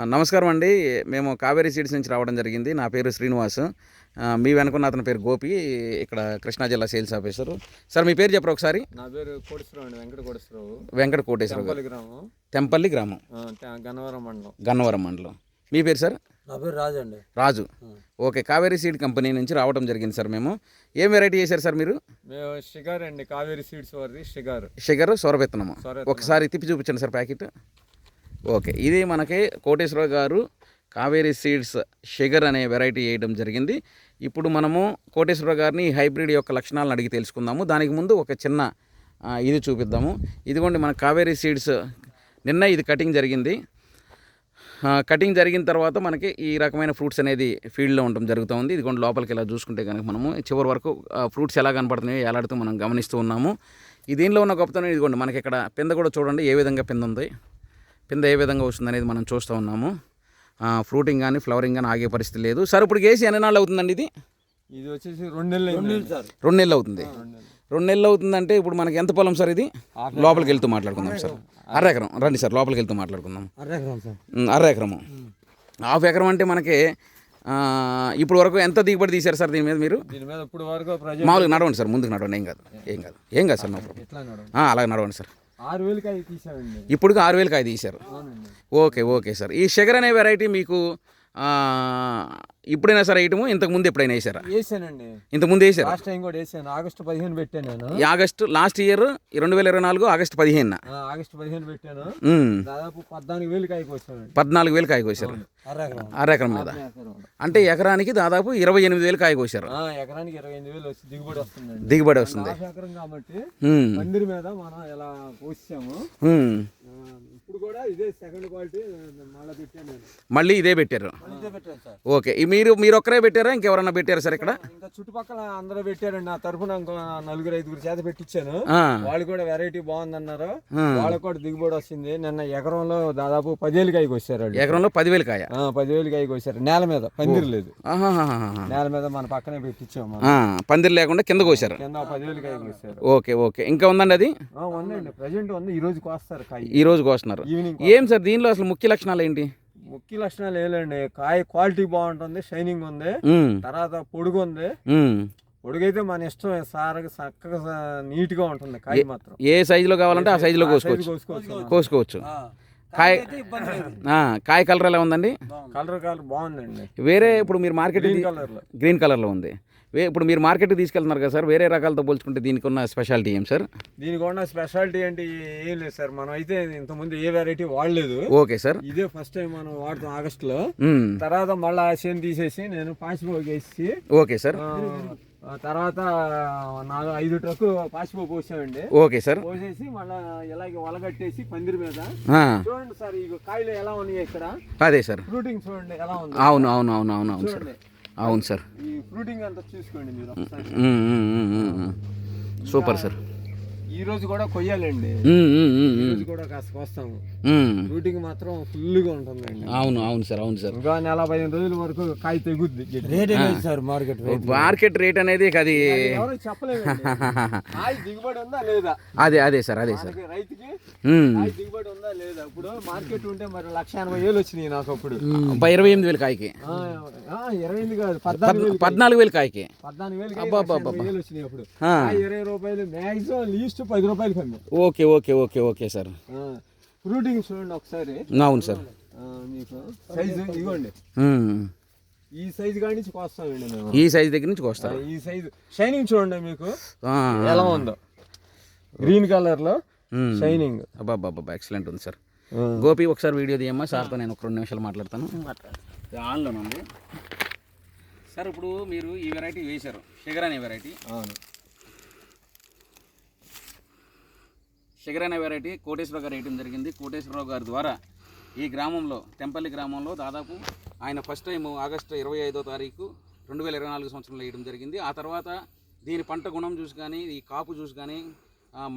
నమస్కారం అండి. మేము కావేరీ సీడ్స్ నుంచి రావడం జరిగింది. నా పేరు శ్రీనివాస్. మీ వెనుకున్న అతని పేరు గోపి. ఇక్కడ కృష్ణా జిల్లా సేల్స్ ఆఫీసర్. సార్ మీ పేరు చెప్పరు ఒకసారి? నా పేరు కోటేశ్వరరావు అండి వెంకట కోటేశ్వరరావు. వెంకట కోటేశ్వర గారు. టెంపల్లి గ్రామం. తెంపల్లి గ్రామం. గన్నవరం మండలం. గన్నవరం మండలం. మీ పేరు సార్? నా పేరు రాజు అండి. Raju. Okay Kaveri seed company నుంచి రావడం జరిగింది సార్ మేము. ఏం వెరైటీ చేశారు సార్ మీరు? మేము షుగర్ అండి కావేరి సీడ్స్ వారిది షుగర్. షుగర్ సొరబెత్తనము? సొరబెత్తనం. ఒకసారి తిప్పి చూపించండి సార్ ప్యాకెట్. ఓకే. ఇది మనకి కోటేశ్వర గారు కావేరీ సీడ్స్ షుగర్ అనే వెరైటీ వేయడం జరిగింది. ఇప్పుడు మనము కోటేశ్వర గారిని హైబ్రిడ్ యొక్క లక్షణాలను అడిగి తెలుసుకుందాము. దానికి ముందు ఒక చిన్న ఇది చూపిద్దాము. ఇదిగోండి మన కావేరీ సీడ్స్. నిన్న ఇది కటింగ్ జరిగింది. కటింగ్ జరిగిన తర్వాత మనకి ఈ రకమైన ఫ్రూట్స్ అనేది ఫీల్డ్లో ఉండడం జరుగుతూ ఉంది ఇదిగోండి లోపలికి ఇలా చూసుకుంటే కనుక మనము చివరి వరకు ఫ్రూట్స్ ఎలా కనపడుతున్నాయో ఎలాడుతూ మనం గమనిస్తూ ఉన్నాము. దీనిలో ఉన్న గొప్పతనం ఇదిగోండి మనకి ఇక్కడ పింద కూడా చూడండి ఏ విధంగా పింద ఉంది. పింద ఏ విధంగా వస్తుంది అనేది మనం చూస్తూ ఉన్నాము. ఫ్రూటింగ్ కానీ ఫ్లవరింగ్ కానీ ఆగే పరిస్థితి లేదు. సార్ ఇప్పుడు వేసి ఎన్ని నాళ్ళు అవుతుందండి ఇది? ఇది వచ్చేసి రెండు నెలలు రెండు నెలలు అవుతుంది. రెండు నెలలు. అవుతుందంటే ఇప్పుడు మనకి ఎంత పొలం సార్ ఇది? లోపలికి వెళ్తూ మాట్లాడుకుందాం సార్. అర ఎకరం. రండి సార్ లోపలికి వెళ్తూ మాట్లాడుకుందాం. అర ఎకరము. హాఫ్ ఎకరం అంటే మనకి ఆ, ఇప్పుడు వరకు ఎంత దిగుబడి తీశారు సార్ దీని మీద మీరు? మామూలుగా నడవండి సార్ ముందుకు నడవండి. ఏం కాదు. ఏం కాదు. ఏం కాదు సార్ నో ప్రాబ్లం. అలాగే నడవండి సార్. ఆరు ఇప్పుడు ఆరు వేలు కాయ తీశారు ఓకే ఓకే సార్. ఈ షుగర్ అనే వెరైటీ మీకు ఇప్పుడైనా సార్ వేయటము ఇంతకు ముందు ఎప్పుడైనా వేసారా? వేసానండి. ఇంతకు ముందు వేసారు? లాస్ట్ టైం కూడా వేసాను. ఆగస్టు పదిహేను పెట్టాను నేను. ఆగస్టు లాస్ట్ ఇయర్ రెండు వేల ఇరవై నాలుగు ఆగస్టు పదిహేను ఆగస్టు పదిహేను పెట్టాను. దాదాపు పద్నాలుగు వేలకి అయిపోయి వచ్చానండి పద్నాలుగు వేలు కాయ కోసారు అర్రగ్రామ్ అర ఎకరం మీద అంటే ఎకరానికి దాదాపు ఇరవై ఎనిమిది వేలు కాయ కోసారు ఎకరానికి ఇరవై ఎనిమిది వేలు వచ్చి దిగుబడి వస్తుందండి. దిగుబడి వస్తుంది. ఎకరం కాబట్టి పందిరి మీద మనం ఇలా పోసాము. ఇప్పుడు కూడా ఇదే సెకండ్ క్వాలిటీ మళ్ళీ పెట్టాను నేను. మళ్ళీ ఇదే పెట్టారు. ఇదే పెట్టాను సార్. ఓకే. ఈ మీరు మీరు ఒక్కరే పెట్టారా? ఇంకెవరన్నా పెట్టారా సార్ ఇక్కడ? ఇంకా చుట్టుపక్కల అందరూ పెట్టారండి నా తరఫున ఇంకో నలుగురు ఐదుగురు చేత పెట్టించాను ఆ, వాళ్ళు కూడా వెరైటీ బాగుందన్నారు. ఆ. వాళ్ళకి కూడా దిగుబడి వస్తుంది. నిన్న ఎకరంలో దాదాపు పదివేలు కాయకి వచ్చారు వాళ్ళు ఎకరంలో పదివేలు కాయ? ఆ, పదివేలు కాయకి వచ్చారు. నేల మీద పందిరి లేదు. ఆహాహాహాహా. నేల మీద మన పక్కనే పెట్టించాము. ఆ, పందిరి లేకుండా కింద కోసారు కింద పదివేలు కాయకి వచ్చారు. Okay okay. ఇంకా ఉందండి అది? ఆ, ఉందండి ప్రజెంట్ ఉంది. ఈ రోజుకి వస్తారు కాయ. ఈ రోజు కోస్తున్నారు. ఈవినింగ్ ఏం సార్ దీనిలో అసలు ముఖ్య లక్షణాలు ఏంటి? ముఖ్య లక్షణాలు ఏలండి కాయ క్వాలిటీ బాగుంటుంది షైనింగ్ ఉంది. తర్వాత పొడుగు ఉంది. పొడుగైతే మన ఇష్టం సారగా చక్కగా నీట్గా ఉంటుంది కాయ మాత్రం. ఏ సైజులో కావాలంటే ఆ సైజులో కోసుకోవచ్చు. కోసుకోవచ్చు. కోసుకోవచ్చు. కాయ ఆ, కాయ కలర్ ఎలా ఉందండి? కలర్ కలర్ బాగుందండి. వేరే ఇప్పుడు మీరు మార్కెట్ గ్రీన్ కలర్లో. గ్రీన్ కలర్లో ఉంది. వే ఇప్పుడు మీరు మార్కెట్కి తీసుకెళ్తున్నారు కదా సార్ వేరే రకాలతో పోల్చుకుంటే దీనికి ఉన్న స్పెషాలిటీ ఏం సార్? దీనికి ఉన్న స్పెషాలిటీ అంటే ఏం లేదు సార్ మనం అయితే ఇంతకుముందు ఏ వెరైటీ వాడలేదు. Okay sir. ఇదే ఫస్ట్ టైం మనం వాడుతాం ఆగస్ట్లో తర్వాత మళ్ళీ ఆ చేను తీసేసి నేను పాసిపోగు వేసి ఓకే సార్. తర్వాత నాలుగు ఐదు ట్రక్కు పాసిపో పోసామండి. Okay sir. పోసేసి మళ్ళీ ఇలాగే వలగట్టేసి పందిరి మీద. చూడండి సార్ ఈ కాయలు ఎలా ఉన్నాయి ఇక్కడ. అదే సార్. ఫ్రూటింగ్ చూడండి ఎలా ఉంది. అవును అవును అవును అవును అవును సార్. చూడండి. అవును సార్. ఈ ఫ్రూటింగ్ అంతా చూసుకోండి మీరు. Super sir. ఈ రోజు కూడా కొయ్యాలండి. ఈ రోజు కూడా కాస్త వస్తాము. ఉమ్. ఫ్రూటింగ్ మాత్రం ఫుల్గా ఉంటుందండి. అవును అవును సార్ అవును సార్. ఇంకా నెల పదిహేను రోజుల వరకు కాయ తెగుద్ది rate sir market market rate అనేది అది కాయ దిగుబడి ఉందా లేదా? అదే అదే సార్ అదే సార్. రైతుకి దిగుబడి ఉందా లేదా? ఇప్పుడు మార్కెట్ ఉంటే మరి లక్ష ఎనభై వేలు వచ్చినాయి నాకు అప్పుడు. ఇరవై ఎనిమిది వేలు కాయకి. ఆ, ఆ, ఇరవై ఎనిమిది కాదు పద్నాలుగు వేలు కాయకి. పద్నాలుగు వేలు అబ్బా, వచ్చినాయి అప్పుడు. ఇరవై రూపాయలు మ్యాక్సిమం లీస్ట్ పది రూపాయలు కమ్మి. Okay okay okay okay sir. Fruiting చూడండి ఒకసారి. అవును సార్. మీకు సైజు ఇవ్వండి. ఈ సైజు కాడి నుంచి కోస్తామండి మేము. ఈ సైజ్ దగ్గర నుంచి వస్తారు ఈ సైజు షైనింగ్ చూడండి మీకు. ఆ. ఎలా ఉందో. గ్రీన్ కలర్లో. షైనింగ్. అబ్బా అబ్బా అబ్బా ఎక్సలెంట్ ఉంది సార్. గోపి ఒకసారి వీడియో తీయమ్మా. సార్తో నేను ఒక రెండు నిమిషాలు మాట్లాడతాను. ఆన్లోనే ఉంది సార్ ఇప్పుడు మీరు ఈ వెరైటీ వేశారు. షుగర్ అనే వెరైటీ. అవును. షుగర్ అనే వెరైటీ కోటేశ్వరరావు గారు వేయడం జరిగింది. కోటేశ్వరరావు గారి ద్వారా ఈ గ్రామంలో టెంపల్లి గ్రామంలో దాదాపు ఆయన ఫస్ట్ టైం ఆగస్టు ఇరవై ఐదో తారీఖు రెండు వేల ఇరవై నాలుగు సంవత్సరంలో వేయడం జరిగింది. ఆ తర్వాత దీని పంట గుణం చూసి కానీ ఈ కాపు చూసి కానీ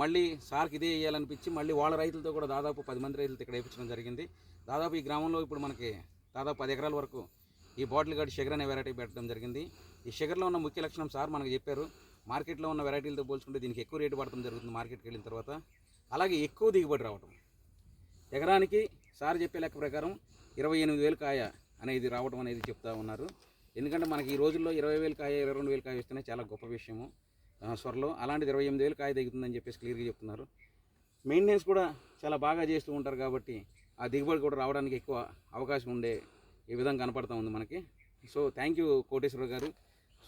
మళ్ళీ సార్కి ఇదే వేయాలనిపించి మళ్ళీ వాళ్ళ రైతులతో కూడా దాదాపు పది మంది రైతులతో ఇక్కడ వేయించడం జరిగింది. దాదాపు ఈ గ్రామంలో ఇప్పుడు మనకి దాదాపు పది ఎకరాల వరకు ఈ బాటిల్ గార్డ్ షుగర్ అనే వెరైటీ పెట్టడం జరిగింది. ఈ షుగర్లో ఉన్న ముఖ్య లక్షణం సార్ మనకు చెప్పారు. మార్కెట్లో ఉన్న వెరైటీలతో పోల్చుకుంటే దీనికి ఎక్కువ రేటు పడటం జరుగుతుంది మార్కెట్కి వెళ్ళిన తర్వాత. అలాగే ఎక్కువ దిగుబడి రావటం. ఎకరానికి సార్ చెప్పే లెక్క ప్రకారం ఇరవై ఎనిమిది వేలు కాయ అనేది రావడం అనేది చెప్తా ఉన్నారు. ఎందుకంటే మనకి ఈ రోజుల్లో ఇరవై వేలు కాయ ఇరవై రెండు వేలు కాయ వస్తేనే చాలా గొప్ప విషయము. స్వరలో అలాంటిది ఇరవై ఎనిమిది వేలు కాయ దిగుతుందని చెప్పేసి క్లియర్గా చెప్తున్నారు. మెయింటెనెన్స్ కూడా చాలా బాగా చేస్తూ ఉంటారు కాబట్టి ఆ దిగుబడి కూడా రావడానికి ఎక్కువ అవకాశం ఉండే ఈ విధంగా కనపడతా ఉంది మనకి. సో థ్యాంక్ యూ కోటేశ్వర గారు.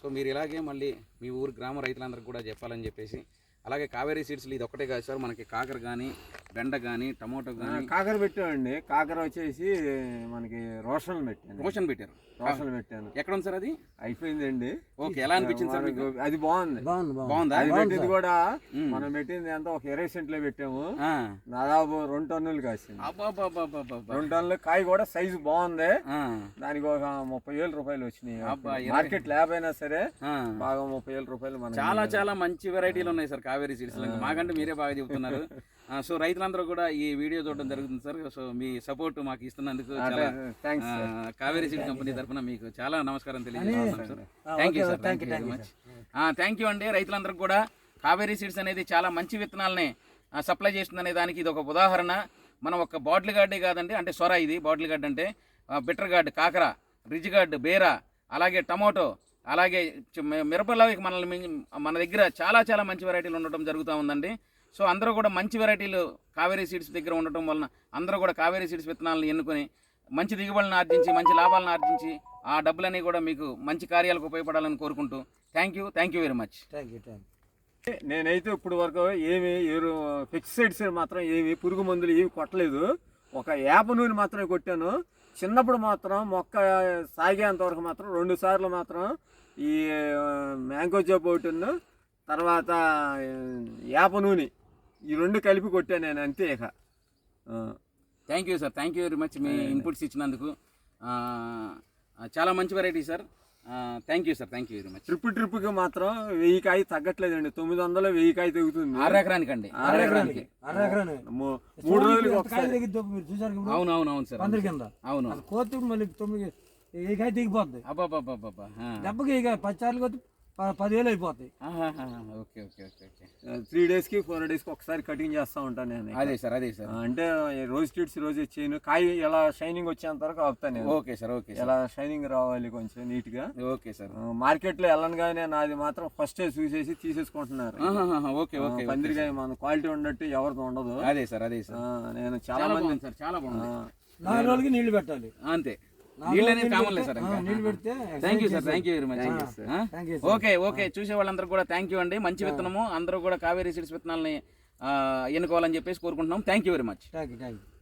సో మీరు ఇలాగే మళ్ళీ మీ ఊరు గ్రామ రైతులందరికీ కూడా చెప్పాలని చెప్పేసి అలాగే కావేరీ సీడ్స్లు ఇది ఒకటే కాదు సార్. మనకి కాకర కానీ బెండ కానీ టమోటో కానీ కాకర పెట్టామండి. కాకర వచ్చేసి మనకి రోషన్ పెట్టాను. రోషన్ పెట్టారు. రోషన్ పెట్టాను. ఎక్కడ ఉంది సార్ అది? అయిపోయిందండి. ఓకే ఎలా అనిపించింది సార్ మీకు? అది బాగుంది. బాగుంది అది పెట్టింది కూడా. మనం పెట్టింది ఎంత ఒక ఇరవై సెంట్లో పెట్టాము. దాదాపు రెండు టన్నులు కాసింది. రెండు టన్నులు కాయ కూడా సైజు బాగుంది. దానికి ఒక ముప్పై వేల రూపాయలు వచ్చినాయి. మార్కెట్ ల్యాబ్ అయినా సరే. బాగా ముప్పై వేల రూపాయలు మనకి చాలా చాలా మంచి వెరైటీలు ఉన్నాయి సార్ కావేరీ సీడ్స్. మాకంటే మీరే బాగా చెబుతున్నారు. సో రైతులందరూ కూడా ఈ వీడియో చూడడం జరుగుతుంది సార్. సో మీ సపోర్ట్ మాకు ఇస్తున్నందుకు చాలా కావేరీ సీడ్ కంపెనీ తరఫున మీకు చాలా నమస్కారం తెలియజేస్తున్నాం sir. Thank you sir. Thank you very much thank you అండి. రైతులందరికీ కూడా కావేరీ సీడ్స్ అనేది చాలా మంచి విత్తనాలని సప్లై చేస్తుందనే దానికి ఇది ఒక ఉదాహరణ. మనం ఒక బాటిల్ గార్డే కాదండి అంటే సొర ఇది బాటిల్ గార్డ్ అంటే బిటర్ గార్డ్ కాకర రిజ్ గార్డ్ బేర అలాగే టమోటో అలాగే మిరపలో మనల్ని మన దగ్గర చాలా చాలా మంచి వెరైటీలు ఉండటం జరుగుతూ ఉందండి. సో అందరూ కూడా మంచి వెరైటీలు కావేరీ సీడ్స్ దగ్గర ఉండటం వలన అందరూ కూడా కావేరీ సీడ్స్ విత్తనాలను ఎన్నుకొని మంచి దిగుబడులను ఆర్జించి మంచి లాభాలను ఆర్జించి ఆ డబ్బులన్నీ కూడా మీకు మంచి కార్యాలకు ఉపయోగపడాలని కోరుకుంటూ thank you thank you very much. Thank you thank you. నేనైతే ఇప్పుడు వరకు ఏమి పెస్టిసైడ్స్ మాత్రం ఏమి పురుగు మందులు ఏమి కొట్టలేదు. ఒక వేప నూనె మాత్రమే కొట్టాను. చిన్నప్పుడు మాత్రం మొక్క సాగేంత వరకు మాత్రం రెండు సార్లు మాత్రం ఈ మ్యాంగో జాబ్ ఒకటిను తర్వాత వేప నూనె ఈ రెండు కలిపి కొట్టాను నేను అంతే ఇక. Thank you sir thank you very much me inputs ఇచ్చినందుకు. చాలా మంచి variety sir thank you sir thank you very much trip ట్రిప్కి మాత్రం వెయ్యి కాయ తగ్గట్లేదండి. తొమ్మిది వందలు వెయ్యి కాయ తెగుతుంది. ఆరు ఎకరానికి అండి ఆరు ఎకరానికి మూడు రోజులకి ఒకసారి. కాయ తెగిద్దో మీరు చూసారు ఇప్పుడు? అవును అవును అవును సార్ అవును. కోతి మళ్ళీ తొమ్మిది ఈ కాయ దిగిపోద్ది అబ్బాబ్బాబ్బా దెబ్బకి ఇక పది సార్లు కొద్ది పదివేలు అయిపోతాయి. Okay okay okay okay. Three డేస్కి ఫోర్ డేస్కి ఒకసారి కటింగ్ చేస్తూ ఉంటాను నేను అదే సార్ అదే సార్. అంటే రోజు కిడ్స్ రోజు చేయను కాయ ఎలా షైనింగ్ వచ్చేంత వరకు ఆపుతాను నేను. ఓకే సార్ ఓకే ఎలా షైనింగ్ రావాలి కొంచెం నీట్గా ఓకే సార్. మార్కెట్లో వెళ్ళనగానే నాది మాత్రం ఫస్ట్ చూసేసి తీసేసుకుంటున్నారు. ఓకే ఓకే పందిరికాయ మన క్వాలిటీ ఉన్నట్టు ఎవరిది ఉండదు. అదే సార్ అదే సార్. నేను చాలా మంది సార్ చాలా బాగుంది. నాలుగు రోజులకి నీళ్ళు పెట్టాలి. అంతే. నీళ్ళు అనేది కామన్ లేదు sir thank you sir thank you very much okay okay చూసే వాళ్ళందరూ కూడా థ్యాంక్ యూ అండి. మంచి విత్తనము. అందరూ కూడా కావేరీ సీడ్స్ విత్తనాలని ఎన్నుకోవాలని చెప్పేసి కోరుకుంటున్నాం. Thank you very much thank you